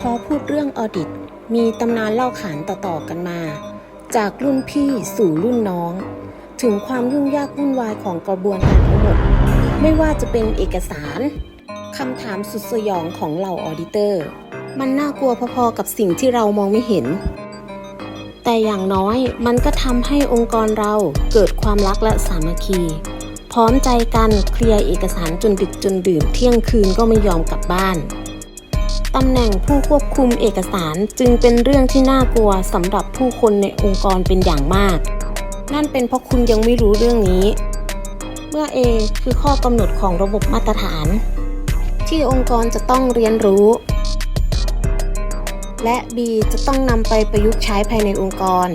พอพูดเรื่องออดิต มีตำนานเล่าขานต่อๆกันมา จากรุ่นพี่สู่รุ่นน้อง ถึงความยุ่งยากวุ่นวายของกระบวนการทั้งหมด ไม่ว่าจะเป็นเอกสารคำถามสุดสยองของเหล่าออดิเตอร์ มันน่ากลัวพอๆกับสิ่งที่เรามองไม่เห็น แต่อย่างน้อยมันก็ทำให้องค์กรเราเกิดความรักและสามัคคี พร้อมใจกันเคลียร์เอกสารจนดึกจนดื่นเที่ยงคืนก็ไม่ยอมกลับบ้าน ตำแหน่งผู้ควบคุมเอกสารจึงเป็นเรื่องที่น่ากลัวสำหรับผู้คนในองค์กรเป็นอย่างมาก นั่นเป็นเพราะคุณยังไม่รู้เรื่องนี้ เมื่อ A คือข้อกำหนดของระบบมาตรฐาน ที่องค์กรจะต้องเรียนรู้ และ B จะต้องนำไปประยุกต์ใช้ภายในองค์กร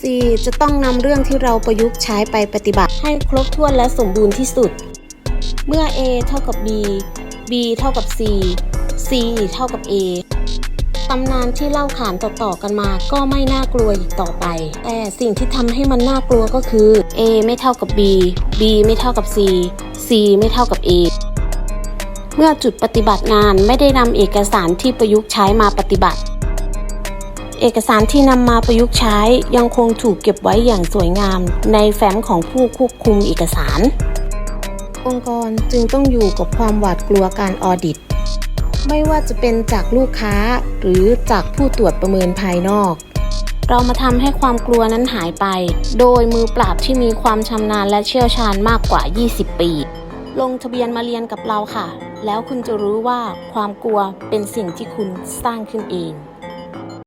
C จะต้องนำเรื่องที่เราประยุกต์ใช้ไปปฏิบัติให้ครบถ้วนและสมบูรณ์ที่สุด เมื่อ A เท่ากับ B B เท่ากับ C C เท่ากับ A ตำนานที่เล่าขานต่อๆกันมาก็ไม่น่ากลัวอีกต่อไป แต่สิ่งที่ทำให้มันน่ากลัวก็คือ A ไม่เท่ากับ B B ไม่เท่ากับ C C ไม่เท่ากับ A เมื่อจุดปฏิบัติงานไม่ได้นำเอกสารที่ประยุกต์ใช้มาปฏิบัติ เอกสารที่นำมาประยุกต์ใช้ยังคงถูกเก็บไว้อย่างสวยงามในแฟ้มของผู้ควบคุมเอกสาร องค์กรจึงต้องอยู่กับความหวาดกลัวการออดิต ไม่ว่าจะเป็นจากลูกค้าหรือจากผู้ตรวจประเมินภายนอก เรามาทำให้ความกลัวนั้นหายไป โดยมือปราบที่มีความชำนาญและเชี่ยวชาญมากกว่า 20 ปี ลงทะเบียนมาเรียนกับเราค่ะ แล้วคุณจะรู้ว่าความกลัวเป็นสิ่งที่คุณสร้างขึ้นเอง